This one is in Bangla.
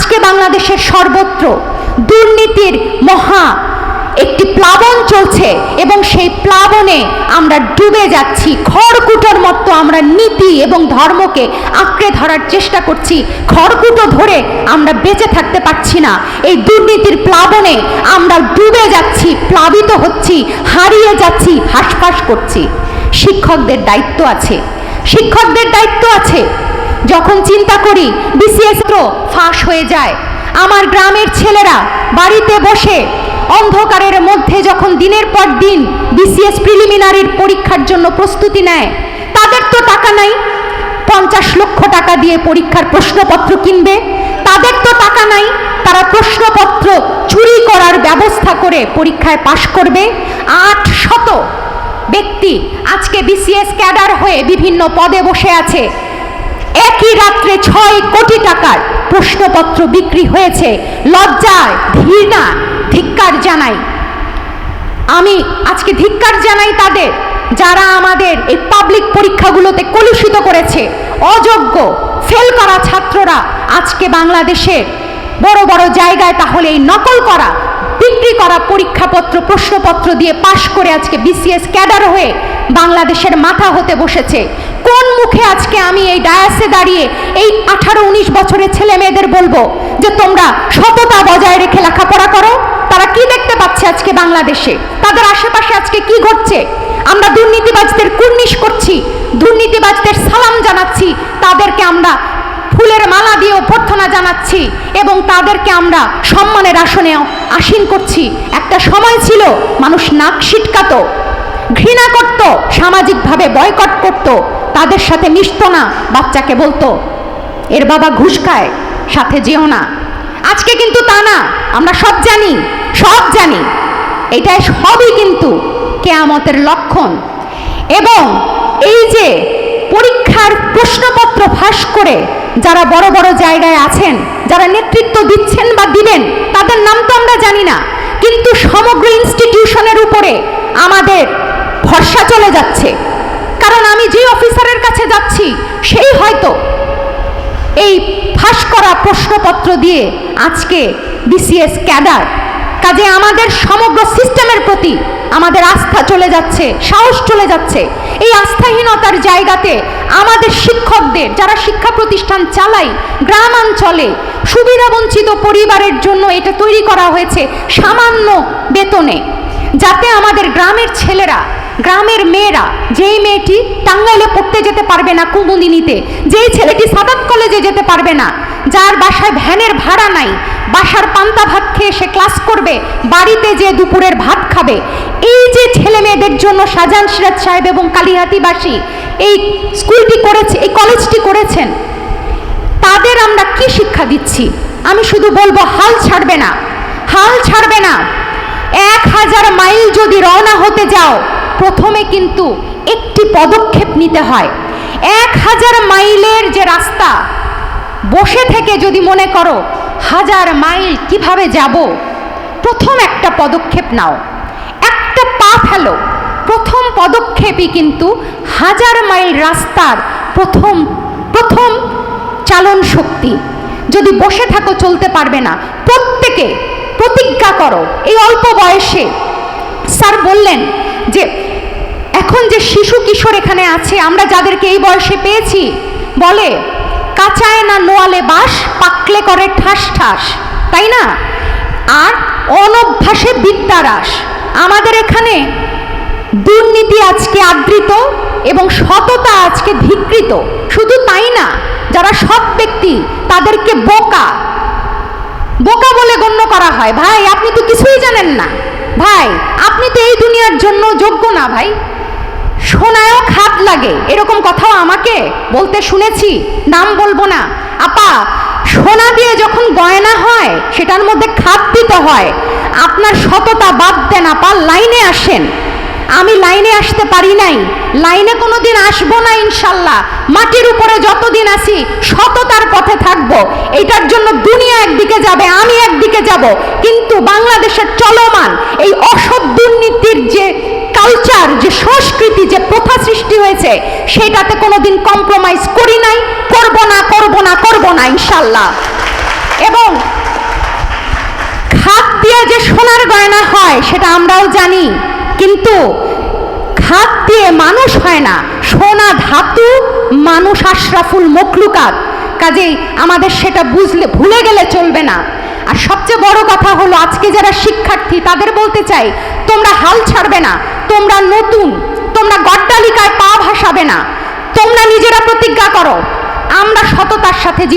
আজকে বাংলাদেশের সর্বত্র দুর্নীতির মহা একটি প্লাবন চলছে এবং সেই প্লাবনে আমরা ডুবে যাচ্ছি। খড়কুটোর মতো আমরা নীতি এবং ধর্মকে আঁকড়ে ধরার চেষ্টা করছি। খড়কুটো ধরে আমরা বেঁচে থাকতে পারছি না। এই দুর্নীতির প্লাবনে আমরা ডুবে যাচ্ছি, প্লাবিত হচ্ছি, হারিয়ে যাচ্ছি, হাসফাস করছি। শিক্ষকদের দায়িত্ব আছে। শিক্ষকদের দায়িত্ব আছে। যখন চিন্তা করি বিসিএস ফাঁস হয়ে যায়, আমার গ্রামের ছেলেরা বাড়িতে বসে অন্ধকারের মধ্যে যখন দিনের পর দিন বিসিএস প্রিলিমিনারির পরীক্ষার জন্য প্রস্তুতি নেয়, তাদের তো টাকা নাই। পঞ্চাশ লক্ষ টাকা দিয়ে পরীক্ষার প্রশ্নপত্র কিনবে, তাদের তো টাকা নাই। তারা প্রশ্নপত্র চুরি করার ব্যবস্থা করে পরীক্ষায় পাশ করবে। আট শত ব্যক্তি আজকে বিসিএস ক্যাডার হয়ে বিভিন্ন পদে বসে আছে। একই রাত্রে ছয় কোটি টাকার প্রশ্নপত্র বিক্রি হয়েছে। লজ্জায় ঘৃণা, ধিক্কার জানাই। আমি আজকে ধিক্কার জানাই তাদের, যারা আমাদের এই পাবলিক পরীক্ষাগুলোতে কলুষিত করেছে। অযোগ্য ফেল করা ছাত্ররা আজকে বাংলাদেশে বড় বড় জায়গায় তাহলে এই নকল করা বিক্রি করা পরীক্ষাপত্র, প্রশ্নপত্র দিয়ে পাশ করে আজকে বিসিএস ক্যাডার হয়ে বাংলাদেশের মাথা হতে বসেছে। কোন মুখে আজকে আমি এই ডায়াসে দাঁড়িয়ে এই আঠারো উনিশ বছরের ছেলে মেয়েদের বলব যে তোমরা সততা বজায় রেখে লেখাপড়া করো? তারা কি দেখতে পাচ্ছে আজকে বাংলাদেশে? তাদের আশেপাশে আজকে কি ঘটছে? আমরা দুর্নীতিবাজদের কুর্নিশ করছি, দুর্নীতিবাজদের সালাম জানাচ্ছি, তাদেরকে আমরা অভ্যর্থনা জানাচ্ছি এবং তাদেরকে আমরা সম্মানের আসনে আসীন করছি। একটা সময় ছিল মানুষ নাক সিটকাতো ঘৃণা করত, সামাজিকভাবে বয়কট করত, তাদের সাথে মিশতো না, বাচ্চাকে বলতো, এর বাবা ঘুষ খায়, সাথে যেও না। আজকে কিন্তু তা না, আমরা সব জানি সব জানি। এটাই সবই কিন্তু কেয়ামতের লক্ষণ। এবং এই যে পরীক্ষার প্রশ্নপত্র ফাঁস করে যারা বড় বড় জায়গায় আছেন, যারা নেতৃত্ব দিচ্ছেন বা দিবেন তাদের নাম তো আমরা জানি না। কিন্তু সমগ্র ইনস্টিটিউশনের উপরে আমাদের ভরসা চলে যাচ্ছে। কারণ আমি যে অফিসারের কাছে যাচ্ছি, সেই হয়তো এই ফাঁস করা প্রশ্নপত্র দিয়ে আজকে বিসিএস ক্যাডার, কাজে আমাদের সমগ্র চলে যাচ্ছে, সাহস চলে যাচ্ছে। এই আস্থাহীনতার জায়গাতে আমাদের শিক্ষকদের যারা শিক্ষা প্রতিষ্ঠান চালায়, গ্রামাঞ্চলে সুবিধাবঞ্চিত পরিবারের জন্য এটা তৈরি করা হয়েছে সামান্য বেতনে। যাতে আমাদের গ্রামের ছেলেরা, গ্রামের মেয়েরা, যেই মেয়েটি টাঙ্গাইলে পড়তে যেতে পারবে না কুমুদিনীতে, যেই ছেলেটি সাদাত কলেজে যেতে পারবে না, যার বাসায় ভ্যানের ভাড়া নাই, বাসার পান্তা ভাত খেয়ে সে ক্লাস করবে, বাড়িতে যে দুপুরের ভাত খাবে, এই যে ছেলে মেয়েদের জন্য শাহজাহান সিরাজ সাহেব এবং কালিহাতিবাসী এই স্কুলটি করেছে, এই কলেজটি করেছেন। তাদের আমরা কি শিক্ষা দিচ্ছি? আমি শুধু বলব, হাল ছাড়বে না, হাল ছাড়বে না। এক হাজার মাইল যদি রওনা হতে যাও, প্রথমে কিন্তু একটি পদক্ষেপ নিতে হয়। এক হাজার মাইলের যে রাস্তা, বসে থেকে যদি মনে করো, হাজার মাইল কীভাবে যাব, প্রথম একটা পদক্ষেপ নাও। ফেলো প্রথম পদক্ষেপই কিন্তু হাজার মাইল রাস্তার প্রথম প্রথম চালন শক্তি। যদি বসে থাকো, চলতে পারবে না। প্রত্যেকে প্রতিজ্ঞা করো। এই অল্প বয়সে স্যার বললেন যে, এখন যে শিশু কিশোর এখানে আছে, আমরা যাদেরকে এই বয়সে পেয়েছি, বলে, কাঁচায় না নোয়ালে বাস, পাকলে করে ঠাস ঠাস। তাই না? আর অনভ্যাসে বিদ্যারাস। আমাদের এখানে দুর্নীতি আজকে আদৃত এবং সততা আজকে ধিকৃত। শুধু তাই না, যারা সৎ ব্যক্তি, তাদেরকে বোকা। বোকা বলে গণ্য করা হয়। ভাই, আপনি তো কিছুই জানেন না। ভাই, আপনি তো এই দুনিয়ার জন্য যোগ্য না, ভাই। সোনায়ও খাত লাগে। এরকম কথাও আমাকে বলতে শুনেছি। নাম বলব না। আপা সোনা দিয়ে যখন গয়না হয়, সেটার মধ্যে খাত দিতে হয়, আপনার সততা বাদ দেন আপা, লাইনে আসেন। আমি লাইনে আসতে পারি নাই, লাইনে কোনো দিন আসব না ইনশাল্লাহ। মাটির উপরে যতদিন আসি সততার পথে থাকব। এটার জন্য দুনিয়া একদিকে যাবে, আমি একদিকে যাব। কিন্তু বাংলাদেশের চলমান এই অসৎ দুর্নীতির যে কালচার যে সংস্কৃতি, যে প্রথা সৃষ্টি হয়েছে, সেটাতে কোনোদিন কম্প্রোমাইজ করি নাই, করব না করব না না, ইনশাল্লাহ। এবং খাত দিয়ে যে সোনার গয়না হয়, সেটা আমরাও জানি, কিন্তু খাত দিয়ে মানুষ হয় না। সোনা ধাতু, মানুষ আশরাফুল মখলুকাত। কাজেই আমাদের সেটা বুঝলে, ভুলে গেলে চলবে না। আর সবচেয়ে বড় কথা হলো, আজকে যারা শিক্ষার্থী, তাদের বলতে চাই, তোমরা হাল ছাড়বে না, তোমরা নতুন, তোমরা গড্ডালিকায় পা ভাসাবে না, তোমরা নিজেরা প্রতিজ্ঞা করো, আমরা সততার সাথে